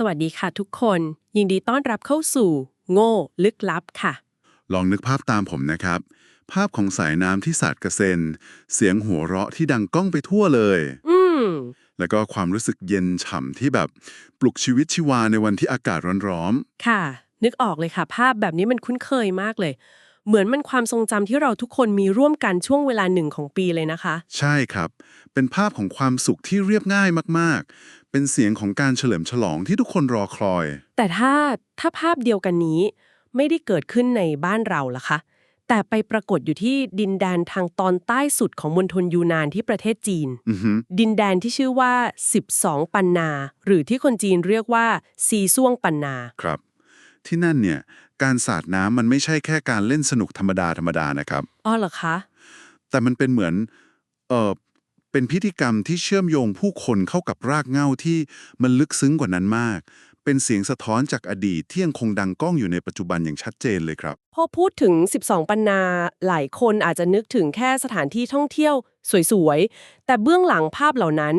สวัสดีค่ะทุกคน ยินดีต้อนรับเข้าสู่ โง่ ลึกลับค่ะ ลองนึกภาพตามผมนะครับ ภาพของสายน้ำที่สาดกระเซ็น เสียงหัวเราะที่ดังก้องไปทั่วเลย อืม แล้วก็ความรู้สึกเย็นฉ่ำที่แบบปลุกชีวิตชีวาในวันที่อากาศร้อนค่ะ นึกออกเลยค่ะ ภาพแบบนี้มันคุ้นเคยมากเลย เหมือนมันความทรงจำที่เราทุกคนมีร่วมกันช่วงเวลาหนึ่งของปีเลยนะคะๆใช่ครับ เป็นภาพของความสุขที่เรียบง่ายมากๆ เป็นเสียงของการเฉลิมฉลองที่ทุกคนรอคอย แต่ถ้าถ้าภาพเดียวกันนี้ ไม่ได้เกิดขึ้นในบ้านเราล่ะคะ แต่ไปปรากฏอยู่ที่ดินแดนทางตอนใต้สุดของมณฑลยูนานที่ประเทศจีน อือฮึดินแดนที่ชื่อว่า 12 ปันนา หรือที่คนจีนเรียกว่าซีซ่วงปันนา ครับ ที่นั่นเนี่ย การสาดน้ำมันไม่ใช่แค่การเล่นสนุกธรรมดาธรรมดานะครับ อ๋อเหรอคะ แต่มันเป็นเหมือนเออเป็นพิธีกรรมที่เชื่อมโยงผู้คนเข้ากับรากเหง้าที่มันลึกซึ้งกว่านั้นมาก เป็นเสียงสะท้อนจากอดีตที่ยังคงดังก้องอยู่ในปัจจุบันอย่างชัดเจนเลยครับ พอพูดถึง 12 ปันนาหลายคนอาจจะนึกถึงแค่สถานที่ท่องเที่ยว สวยๆ แต่เบื้องหลังภาพเหล่านั้น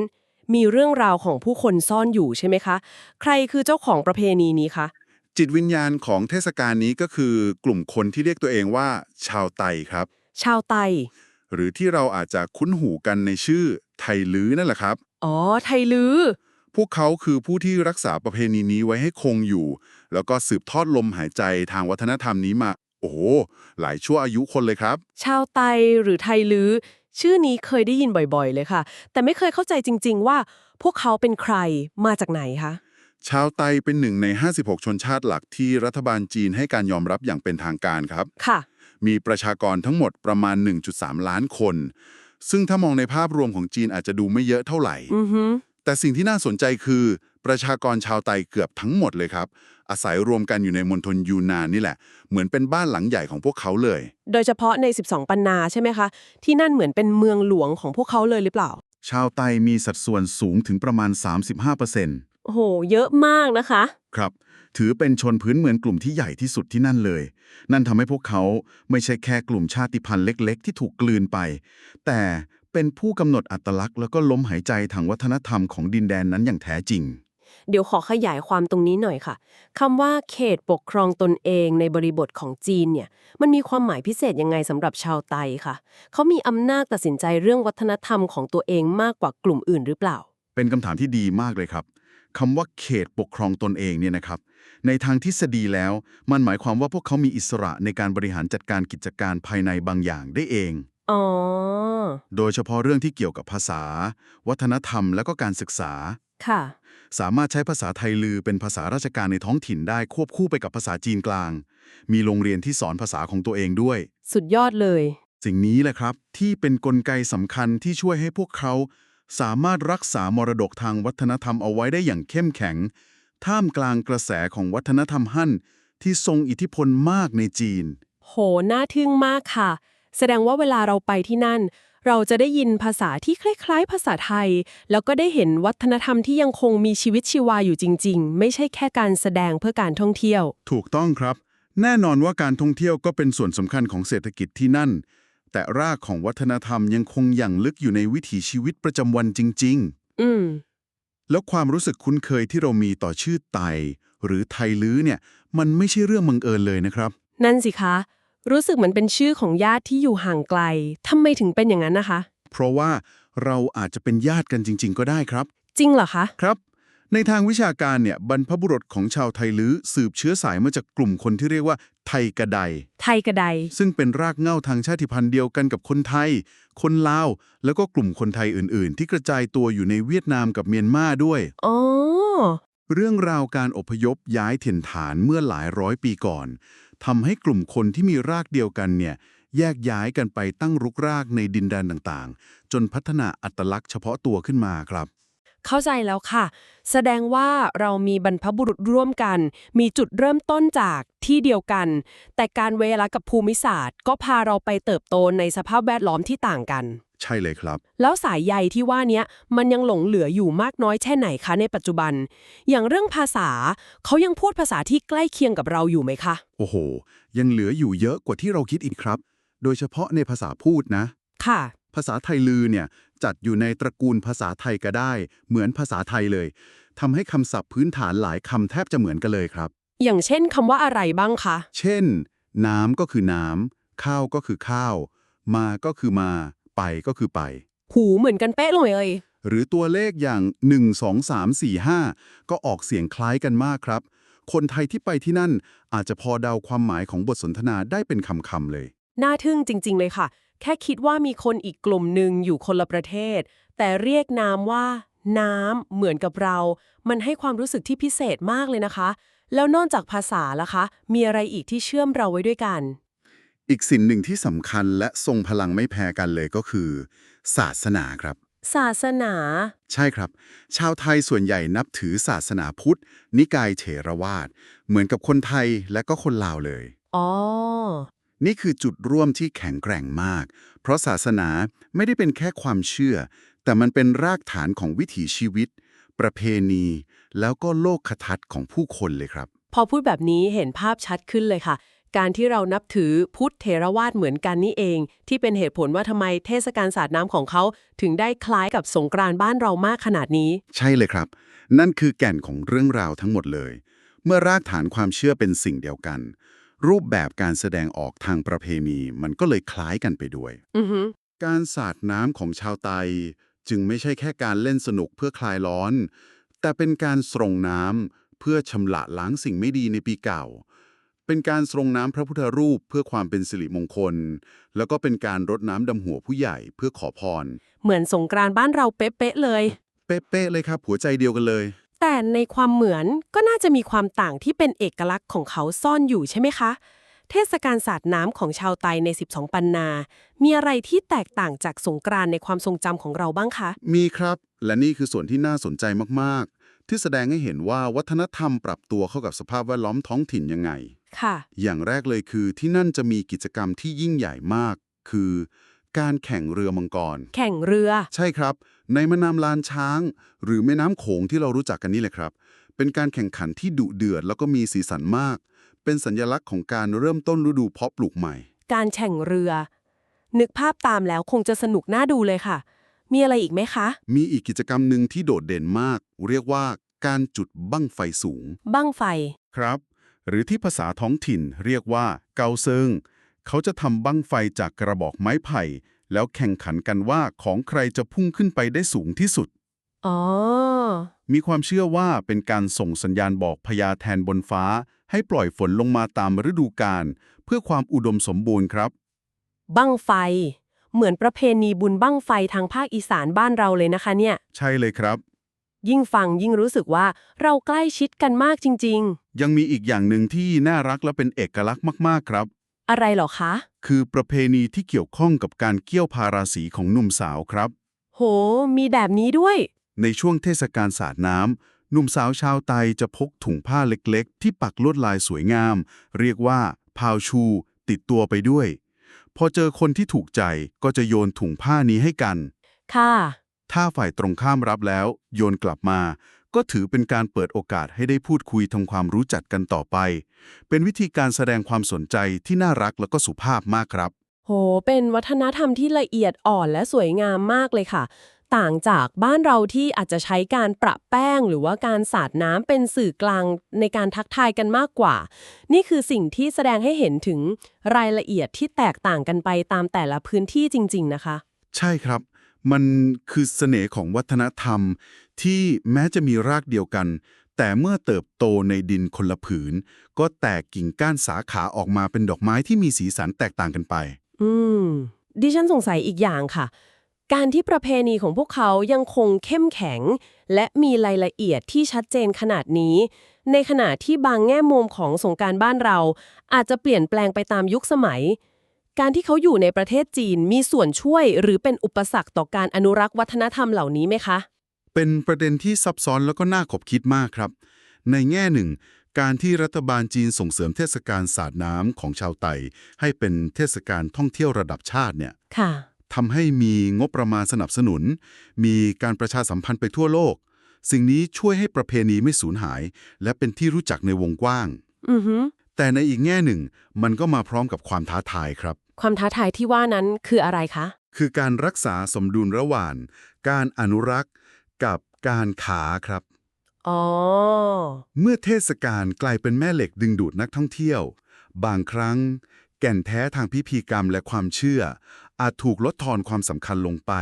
มีเรื่องราวของผู้คนซ่อนอยู่ใช่ไหมคะ ใครคือเจ้าของประเพณีนี้คะ จิตวิญญาณของเทศกาลนี้ก็คือกลุ่มคนที่เรียกตัวเองว่า ชาวไตครับ ชาวไต หรือที่เราอาจจะคุ้นหูกันในชื่อไทลื้อนั่นแหละครับ อ๋อ ไทลือพวกเขาคือผู้ที่รักษาประเพณีนี้ไว้ให้คงอยู่ แล้วก็สืบทอดลมหายใจทางวัฒนธรรมนี้มา โอ้โหหลายชั่วอายุคนเลยครับ ชาวไตหรือไทลือชื่อนี้เคยได้ยินบ่อยๆ เลยค่ะ แต่ไม่เคยเข้าใจจริง ๆ ว่าพวกเขาเป็นใครมาจากไหนคะ ชาวไตเป็นหนึ่งใน 56 ชนชาติหลักที่รัฐบาลจีนให้การยอมรับอย่างเป็นทางการครับ ค่ะ มีประชากรทั้งหมดประมาณ 1.3 ล้านคน ซึ่งถ้ามองในภาพรวมของจีนอาจจะดูไม่เยอะเท่าไหร่ อือฮึแต่สิ่งที่น่าสนใจคือประชากรชาวไตเกือบทั้งหมดเลยครับ อาศัยรวมกันอยู่ในมณฑลยูนานนี่แหละ เหมือนเป็นบ้านหลังใหญ่ของพวกเขาเลย โดยเฉพาะใน 12 ปันนาใช่ไหมคะ ที่นั่นเหมือนเป็นเมืองหลวงของพวกเขาเลยหรือเปล่า ชาวไตมีสัดส่วนสูงถึงประมาณ 35% โอ้โห เยอะมากนะคะ ครับ ถือเป็นชนพื้นเมืองกลุ่มที่ใหญ่ที่สุดที่นั่นเลย นั่นทำให้พวกเขาไม่ใช่แค่กลุ่มชาติพันธุ์เล็ก ๆ ที่ถูกกลืนไป แต่เป็นผู้กำหนดอัตลักษณ์แล้วก็ล้มหายใจทางวัฒนธรรมของดินแดนนั้นอย่างแท้จริง เดี๋ยวขอขยายความตรงนี้หน่อยค่ะคำว่าเขตปกครองตนเองในบริบทของจีนเนี่ย มันมีความหมายพิเศษยังไงสำหรับชาวไตค่ะ เขามีอำนาจตัดสินใจเรื่องวัฒนธรรมของตัวเองมากกว่ากลุ่มอื่นหรือเปล่า เป็นคำถามที่ดีมากเลยครับ คำว่าเขตปกครองตนเองเนี่ยนะครับ ในทางทฤษฎีแล้ว มันหมายความว่าพวกเขามีอิสระในการบริหารจัดการกิจการภายในบางอย่างได้เอง อ๋อ โดยเฉพาะเรื่องที่เกี่ยวกับภาษา วัฒนธรรมและก็การศึกษา ค่ะ สามารถใช้ภาษาไทยลือเป็นภาษาราชการในท้องถิ่นได้ควบคู่ไปกับภาษาจีนกลาง มีโรงเรียนที่สอนภาษาของตัวเองด้วย สุดยอดเลย สิ่งนี้แหละครับที่เป็นนกลไกสำคัญที่ช่วยให้พวกเขา สามารถรักษามรดกทางวัฒนธรรมเอาไว้ได้อย่างเข้มแข็ง ท่ามกลางกระแสของวัฒนธรรมฮั่นที่ทรงอิทธิพลมากในจีน โห น่าทึ่งมากค่ะ แสดงว่าเวลาเราไปที่นั่น เราจะได้ยินภาษาที่คล้ายๆ ภาษาไทย แล้วก็ได้เห็นวัฒนธรรมที่ยังคงมีชีวิตชีวาอยู่จริง ๆ ไม่ใช่แค่การแสดงเพื่อการท่องเที่ยว ถูกต้องครับ แน่นอนว่าการท่องเที่ยวก็เป็นส่วนสำคัญของเศรษฐกิจที่นั่น แต่รากของวัฒนธรรมยังคงอย่างลึกอยู่ในวิถีชีวิตประจำวันจริงอืมๆแล้วความรู้สึกคุ้นเคยที่เรามีต่อชื่อไต หรือไทลื้อเนี่ย มันไม่ใช่เรื่องบังเอิญเลยนะครับ นั่นสิคะ รู้สึกเหมือนเป็นชื่อของญาติที่อยู่ห่างไกลทำไมถึงเป็นอย่างนั้นนะคะ เพราะว่าเราอาจจะเป็นญาติกันจริง ๆ ก็ได้ครับ จริงเหรอคะ ครับ ในทางวิชาการเนี่ยบรรพบุรุษของชาวไทลื้อสืบเชื้อสายมาจากกลุ่มคนที่เรียกว่าไทกระได ไทยกระได ซึ่งเป็นรากเหง้าทางชาติพันธุ์เดียวกันกับคนไทย คนลาว แล้วก็กลุ่มคนไทยอื่น ๆ ที่กระจายตัวอยู่ในเวียดนามกับเมียนมาด้วยอ๋อเรื่องราวการอพยพย้ายถิ่นฐานเมื่อหลายร้อยปีก่อนทำให้กลุ่มคนที่มีรากเดียวกันเนี่ยแยกย้ายกันไปตั้งรุกรากในดินแดนต่าง ๆ จนพัฒนาอัตลักษณ์เฉพาะตัวขึ้นมาครับ เข้าใจแล้วค่ะ แสดงว่าเรามีบรรพบุรุษร่วมกัน มีจุดเริ่มต้นจากที่เดียวกัน แต่การเวลากับภูมิศาสตร์ ก็พาเราไปเติบโตในสภาพแวดล้อมที่ต่างกัน ใช่เลยครับ แล้วสายใยที่ว่าเนี้ยมันยังหลงเหลืออยู่มากน้อยแค่ไหนคะในปัจจุบัน อย่างเรื่องภาษาเขายังพูดภาษาที่ใกล้เคียงกับเราอยู่ไหมคะ โอ้โห ยังเหลืออยู่เยอะกว่าที่เราคิดอีกครับ โดยเฉพาะในภาษาพูดนะ ค่ะ ภาษาไทยลือเนี่ยจัดอยู่ในตระกูลภาษาไทยก็ได้ เหมือนภาษาไทยเลยทำให้คำศัพท์พื้นฐานหลายคำแทบจะเหมือนกันเลยครับ อย่างเช่นคำว่าอะไรบ้างคะ เช่น น้ำก็คือน้ำข้าวก็คือข้าว มาก็คือมา ไปก็คือไป หูเหมือนกันเป๊ะเลยเอ่ยหรือตัวเลขอย่าง 1 2 3 4 5 ก็ออกเสียงคล้ายกันมากครับ คนไทยที่ไปที่นั่นอาจจะพอเดาความหมายของบทสนทนาได้เป็นคำๆเลย น่าทึ่งจริง ๆ เลยค่ะ แค่คิดว่ามีคนอีกกลุ่มหนึ่งอยู่คนละประเทศ แต่เรียกน้ำว่า น้ำเหมือนกับเรา มันให้ความรู้สึกที่พิเศษมากเลยนะคะ แล้วนอกจากภาษาล่ะคะ มีอะไรอีกที่เชื่อมเราไว้ด้วยกัน อีกสิ่งหนึ่งที่สำคัญและทรงพลังไม่แพ้กันเลยก็คือ ศาสนาครับ ศาสนา ใช่ครับ ชาวไทยส่วนใหญ่นับถือศาสนาพุทธ นิกายเถรวาท เหมือนกับคนไทยและก็คนลาวเลย อ๋อ นี่คือจุดร่วมที่แข็งแกร่งมาก เพราะศาสนาไม่ได้เป็นแค่ความเชื่อ แต่มันเป็นรากฐานของวิถีชีวิต ประเพณี แล้วก็โลกคทัศน์ของผู้คนเลยครับ พอพูดแบบนี้เห็นภาพชัดขึ้นเลยค่ะ การที่เรานับถือพุทธเถรวาทเหมือนกันนี่เอง ที่เป็นเหตุผลว่าทำไมเทศกาลสาดน้ำของเขาถึงได้คล้ายกับสงกรานต์บ้านเรามากขนาดนี้ ใช่เลยครับ นั่นคือแก่นของเรื่องราวทั้งหมดเลย เมื่อรากฐานความเชื่อเป็นสิ่งเดียวกัน รูปแบบการแสดงออกทางประเพณีมันก็เลยคล้ายกันไปด้วย อือฮึการสาดน้ำของชาวไต จึงไม่ใช่แค่การเล่นสนุกเพื่อคลายร้อน แต่เป็นการส่งน้ำเพื่อชำระล้างสิ่งไม่ดีในปีเก่า เป็นการส่งน้ำพระพุทธรูปเพื่อความเป็นสิริมงคล แล้วก็เป็นการรดน้ำดำหัวผู้ใหญ่เพื่อขอพร เหมือนสงกรานต์บ้านเราเป๊ะๆเลย เป๊ะๆเลยครับ หัวใจเดียวกันเลย แต่ในความเหมือนก็น่าจะมีความต่างที่เป็นเอกลักษณ์ของเขาซ่อนอยู่ใช่ไหมคะ เทศกาลสาดน้ำของชาวไตใน 12 ปันนา มีอะไรที่แตกต่างจากสงกรานต์ในความทรงจำของเราบ้างคะ มีครับ และนี่คือส่วนที่น่าสนใจมากๆ ที่แสดงให้เห็นว่าวัฒนธรรมปรับตัวเข้ากับสภาพแวดล้อมท้องถิ่นยังไง ค่ะ อย่างแรกเลยคือที่นั่นจะมีกิจกรรมที่ยิ่งใหญ่มาก คือ การแข่งเรือมังกร แข่งเรือ ใช่ครับ ในแม่น้ำลานช้าง หรือแม่น้ำโขงที่เรารู้จักกันนี่แหละครับ เป็นการแข่งขันที่ดุเดือดแล้วก็มีสีสันมาก เป็นสัญลักษณ์ของการเริ่มต้นฤดูเพาะปลูกใหม่ การแข่งเรือ นึกภาพตามแล้วคงจะสนุกน่าดูเลยค่ะ มีอะไรอีกไหมคะ มีอีกกิจกรรมหนึ่งที่โดดเด่นมาก เรียกว่าการจุดบั้งไฟสูง บั้งไฟ ครับ หรือที่ภาษาท้องถิ่นเรียกว่าเกาเซิง เขาจะทำบั้งไฟจากกระบอกไม้ไผ่ แล้วแข่งขันกันว่าของใครจะพุ่งขึ้นไปได้สูงที่สุด อ๋อ มีความเชื่อว่าเป็นการส่งสัญญาณบอกพญาแทนบนฟ้า ให้ปล่อยฝนลงมาตามฤดูกาลเพื่อความอุดมสมบูรณ์ครับ บั้งไฟ เหมือนประเพณีบุญบั้งไฟทางภาคอีสานบ้านเราเลยนะคะเนี่ย ใช่เลยครับ ยิ่งฟังยิ่งรู้สึกว่าเราใกล้ชิดกันมากจริงยังมีอีกอย่างหนึ่งที่น่ารักและเป็นเอกลักษณ์มากๆครับๆ อะไรเหรอคะ คือประเพณีที่เกี่ยวข้องกับการเกี่ยวพาราสีของหนุ่มสาวครับ โห มีแบบนี้ด้วย ในช่วงเทศกาลสาดน้ำหนุ่มสาวชาวไตจะพกถุงผ้าเล็กๆ ที่ปักลวดลายสวยงาม เรียกว่า พาวชู ติดตัวไปด้วย พอเจอคนที่ถูกใจก็จะโยนถุงผ้านี้ให้กัน ค่ะ ถ้าฝ่ายตรงข้ามรับแล้ว โยนกลับมา ก็ถือเป็นการเปิดโอกาสให้ได้พูดคุยทำความรู้จักกันต่อไป เป็นวิธีการแสดงความสนใจที่น่ารักและก็สุภาพมากครับ โห เป็นวัฒนธรรมที่ละเอียดอ่อนและสวยงามมากเลยค่ะ ต่างจากบ้านเราที่อาจจะใช้การประแป้ง หรือว่าการสาดน้ำเป็นสื่อกลางในการทักทายกันมากกว่า นี่คือสิ่งที่แสดงให้เห็นถึงรายละเอียดที่แตกต่างกันไปตามแต่ละพื้นที่จริง ๆ นะคะ ใช่ครับ มันคือเสน่ห์ของวัฒนธรรม ที่แม้จะมีรากเดียวกัน แต่เมื่อเติบโตในดินคนละผืน ก็แตกกิ่งก้านสาขาออกมาเป็นดอกไม้ที่มีสีสันแตกต่างกันไป อืม ดิฉันสงสัยอีกอย่างค่ะ การที่ประเพณีของพวกเขายังคงเข้มแข็ง และมีรายละเอียดที่ชัดเจนขนาดนี้ ในขณะที่บางแง่มุมของสงการบ้านเรา อาจจะเปลี่ยนแปลงไปตามยุคสมัย การที่เขาอยู่ในประเทศจีนมีส่วนช่วยหรือเป็นอุปสรรคต่อการอนุรักษ์วัฒนธรรมเหล่านี้ไหมคะ เป็นประเด็นที่ซับซ้อนแล้วก็น่าขบคิดมากครับ ในแง่หนึ่ง การที่รัฐบาลจีนส่งเสริมเทศกาลสาดน้ำของชาวไตให้เป็นเทศกาลท่องเที่ยวระดับชาติเนี่ยค่ะทำให้มีงบประมาณสนับสนุน มีการประชาสัมพันธ์ไปทั่วโลก สิ่งนี้ช่วยให้ประเพณีไม่สูญหาย และเป็นที่รู้จักในวงกว้างอือฮึแต่ในอีกแง่หนึ่ง มันก็มาพร้อมกับความท้าทายครับ ความท้าทายที่ว่านั้นคืออะไรคะ คือการรักษาสมดุลระหว่าง การอนุรักษ์กับการขาครับ อ๋อ เมื่อเทศกาลกลายเป็นแม่เหล็กดึงดูดนักท่องเที่ยว บางครั้ง แก่นแท้ทางพิธีกรรมและความเชื่อ อาจถูกลดทอนความสำคัญลงไป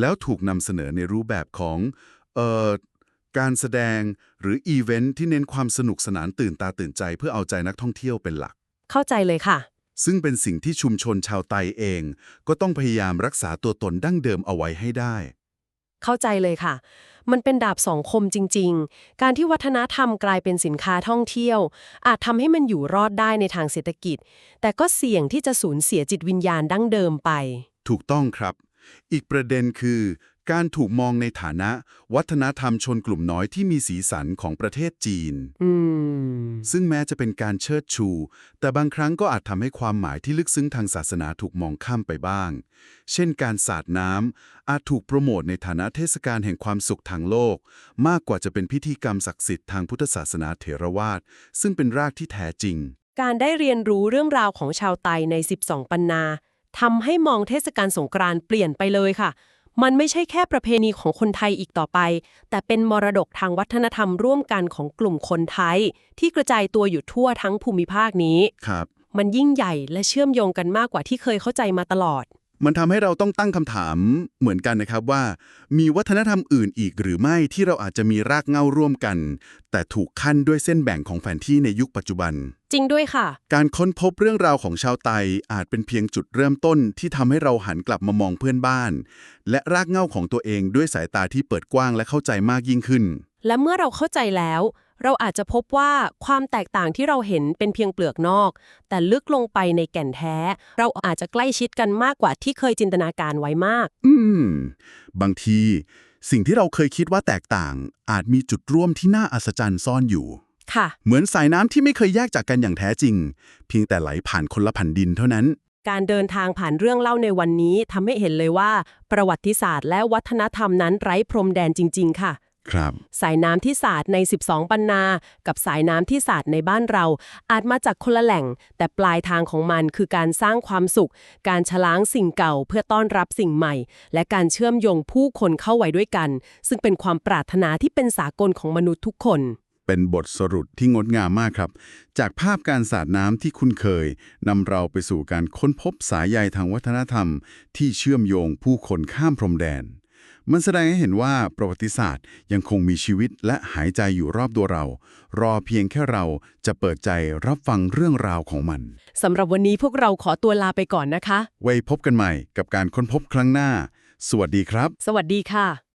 แล้วถูกนำเสนอในรูปแบบของเอ่อการแสดงหรืออีเวนท์ที่เน้นความสนุกสนานตื่นตาตื่นใจเพื่อเอาใจนักท่องเที่ยวเป็นหลัก เข้าใจเลยค่ะ ซึ่งเป็นสิ่งที่ชุมชนชาวไตเอง ก็ต้องพยายามรักษาตัวตนดั้งเดิมเอาไว้ให้ได้ เข้าใจเลยค่ะ มันเป็นดาบสองคมจริง ๆ การที่วัฒนธรรมกลายเป็นสินค้าท่องเที่ยว อาจทำให้มันอยู่รอดได้ในทางเศรษฐกิจ แต่ก็เสี่ยงที่จะสูญเสียจิตวิญญาณดั้งเดิมไป ถูกต้องครับ อีกประเด็นคือ การถูกมองในฐานะวัฒนธรรมชนกลุ่มน้อยที่มีสีสันของประเทศจีนอืมซึ่งแม้จะเป็นการเชิดชู แต่บางครั้งก็อาจทำให้ความหมายที่ลึกซึ้งทางศาสนาถูกมองข้ามไปบ้าง เช่นการสาดน้ำอาจถูกโปรโมทในฐานะเทศกาลแห่งความสุขทางโลก มากกว่าจะเป็นพิธีกรรมศักดิ์สิทธิ์ทางพุทธศาสนาเถรวาทซึ่งเป็นรากที่แท้จริง การได้เรียนรู้เรื่องราวของชาวไตใน 12 ปันนาทำให้มองเทศกาลสงกรานต์เปลี่ยนไปเลยค่ะ มันไม่ใช่แค่ประเพณีของคนไทยอีกต่อไป แต่เป็นมรดกทางวัฒนธรรมร่วมกันของกลุ่มคนไทย ที่กระจายตัวอยู่ทั่วทั้งภูมิภาคนี้ครับ มันยิ่งใหญ่และเชื่อมโยงกันมากกว่าที่เคยเข้าใจมาตลอด มันทำให้เราต้องตั้งคำถามเหมือนกันนะครับว่า มีวัฒนธรรมอื่นอีกหรือไม่ที่เราอาจจะมีรากเหง้าร่วมกัน แต่ถูกขั้นด้วยเส้นแบ่งของแผนที่ในยุคปัจจุบัน จริงด้วยค่ะ การค้นพบเรื่องราวของชาวไตอาจเป็นเพียงจุดเริ่มต้นที่ทำให้เราหันกลับมามองเพื่อนบ้าน และรากเหง้าของตัวเองด้วยสายตาที่เปิดกว้างและเข้าใจมากยิ่งขึ้น และเมื่อเราเข้าใจแล้ว เราอาจจะพบว่าความแตกต่างที่เราเห็นเป็นเพียงเปลือกนอก แต่ลึกลงไปในแก่นแท้ เราอาจจะใกล้ชิดกันมากกว่าที่เคยจินตนาการไว้มาก อืม บางที สิ่งที่เราเคยคิดว่าแตกต่าง อาจมีจุดร่วมที่น่าอัศจรรย์ซ่อนอยู่ ค่ะ เหมือนสายน้ำที่ไม่เคยแยกจากกันอย่างแท้จริง เพียงแต่ไหลผ่านคนละแผ่นดินเท่านั้น การเดินทางผ่านเรื่องเล่าในวันนี้ทำให้เห็นเลยว่า ประวัติศาสตร์และวัฒนธรรมนั้นไร้พรมแดนจริง ๆ ค่ะ ครับ สายน้ำที่สาดใน 12 ปันนา กับสายน้ำที่สาดในบ้านเรา อาจมาจากคนละแหล่ง แต่ปลายทางของมันคือการสร้างความสุข การชะล้างสิ่งเก่าเพื่อต้อนรับสิ่งใหม่ และการเชื่อมโยงผู้คนเข้าไว้ด้วยกัน ซึ่งเป็นความปรารถนาที่เป็นสากลของมนุษย์ทุกคน เป็นบทสรุปที่งดงามมากครับ จากภาพการสาดน้ำที่คุ้นเคยนำเราไปสู่การค้นพบสายใยทางวัฒนธรรม ที่เชื่อมโยงผู้คนข้ามพรมแดน มันแสดงให้เห็นว่าประวัติศาสตร์ยังคงมีชีวิตและหายใจอยู่รอบตัวเรา รอเพียงแค่เราจะเปิดใจรับฟังเรื่องราวของมันสำหรับวันนี้พวกเราขอตัวลาไปก่อนนะคะ ไว้พบกันใหม่กับการค้นพบครั้งหน้า สวัสดีครับ สวัสดีค่ะ